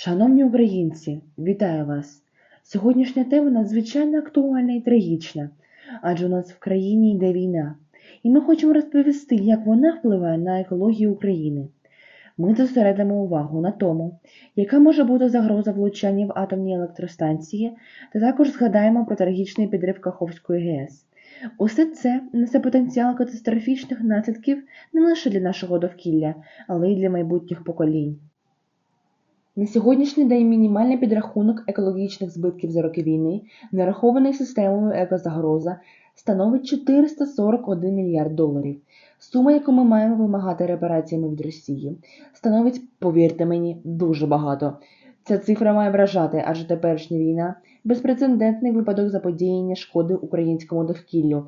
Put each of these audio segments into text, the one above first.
Шановні українці, вітаю вас! Сьогоднішня тема надзвичайно актуальна і трагічна, адже у нас в країні йде війна, і ми хочемо розповісти, як вона впливає на екологію України. Ми зосередимо увагу на тому, яка може бути загроза влучання в атомні електростанції, та також згадаємо про трагічний підрив Каховської ГЕС. Усе це несе потенціал катастрофічних наслідків не лише для нашого довкілля, але й для майбутніх поколінь. На сьогоднішній день мінімальний підрахунок екологічних збитків за роки війни, нарахований системою екозагроза, становить 441 мільярд доларів. Сума, яку ми маємо вимагати репараціями від Росії, становить, повірте мені, дуже багато. Ця цифра має вражати, адже теперішня війна безпрецедентний випадок заподіяння шкоди українському довкіллю,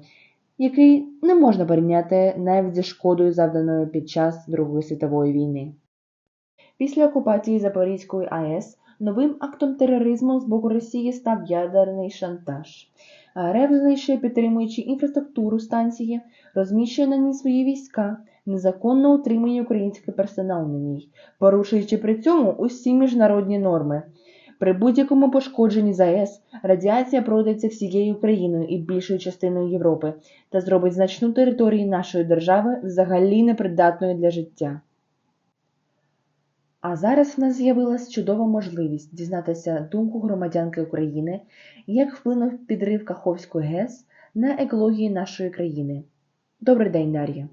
який не можна порівняти навіть зі шкодою, завданою під час Другої світової війни. Після окупації Запорізької АЕС новим актом тероризму з боку Росії став ядерний шантаж. РФ знищує, підтримуючи інфраструктуру станції, розміщує на ній свої війська, незаконно утримує український персонал на ній, порушуючи при цьому усі міжнародні норми. При будь-якому пошкодженні ЗАЕС радіація пройдеться всією Україною і більшою частиною Європи та зробить значну територію нашої держави взагалі непридатною для життя. А зараз в нас з'явилась чудова можливість дізнатися думку громадянки України, як вплинув підрив Каховської ГЕС на екологію нашої країни. Добрий день, Дар'я.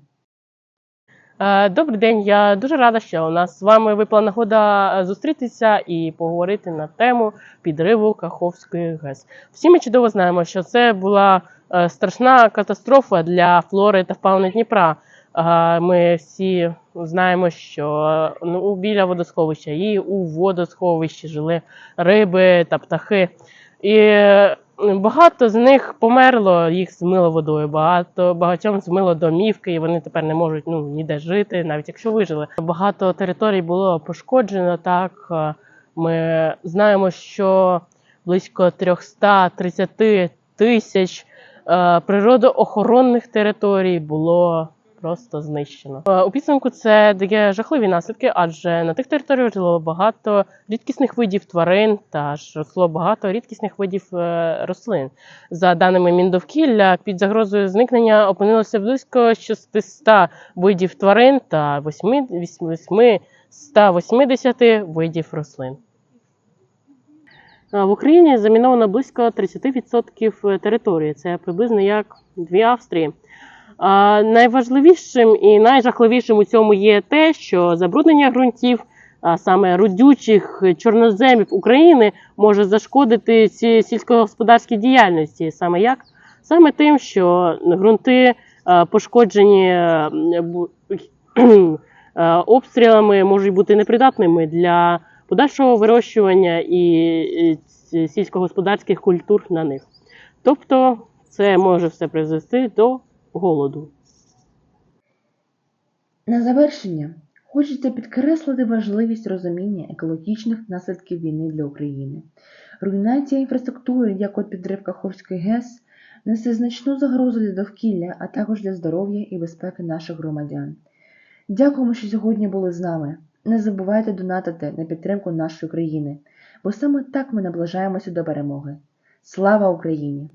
Е, Добрий день. Я дуже рада, що у нас з вами випала нагода е, зустрітися і поговорити на тему підриву Каховської ГЕС. Всі ми чудово знаємо, що це була страшна катастрофа для флори та фауни Дніпра. Е, Ми всі знаємо, що ну, біля водосховища і у водосховищі жили риби та птахи. І е, багато з них померло, їх змило водою. Багато багатьом змило домівки, і вони тепер не можуть ну ніде жити, навіть якщо вижили. Багато територій було пошкоджено. Так Е, ми знаємо, що близько 330 тисяч е, природоохоронних територій було просто знищено. Е, У підсумку це дає жахливі наслідки, адже на тих територіях жило багато рідкісних видів тварин та ж росло багато рідкісних видів е, рослин. За даними Міндовкілля, під загрозою зникнення опинилося близько 600 видів тварин та 8 880 видів рослин. Е, В Україні заміновано близько 30% території. Це приблизно як дві Австрії. Найважливішим і найжахливішим у цьому є те, що забруднення ґрунтів, а саме родючих чорноземів України, може зашкодити ці сільськогосподарській діяльності. Саме як? Саме тим, що ґрунти е, пошкоджені е, е, обстрілами можуть бути непридатними для подальшого вирощування і сільськогосподарських культур на них. Тобто це може все призвести до голоду. На завершення хочеться підкреслити важливість розуміння екологічних наслідків війни для України. Руйнація інфраструктури, як от підрив Каховської ГЕС, несе значну загрозу для довкілля, а також для здоров'я і безпеки наших громадян. Дякуємо, що сьогодні були з нами. Не забувайте донатити на підтримку нашої країни, бо саме так ми наближаємося до перемоги. Слава Україні!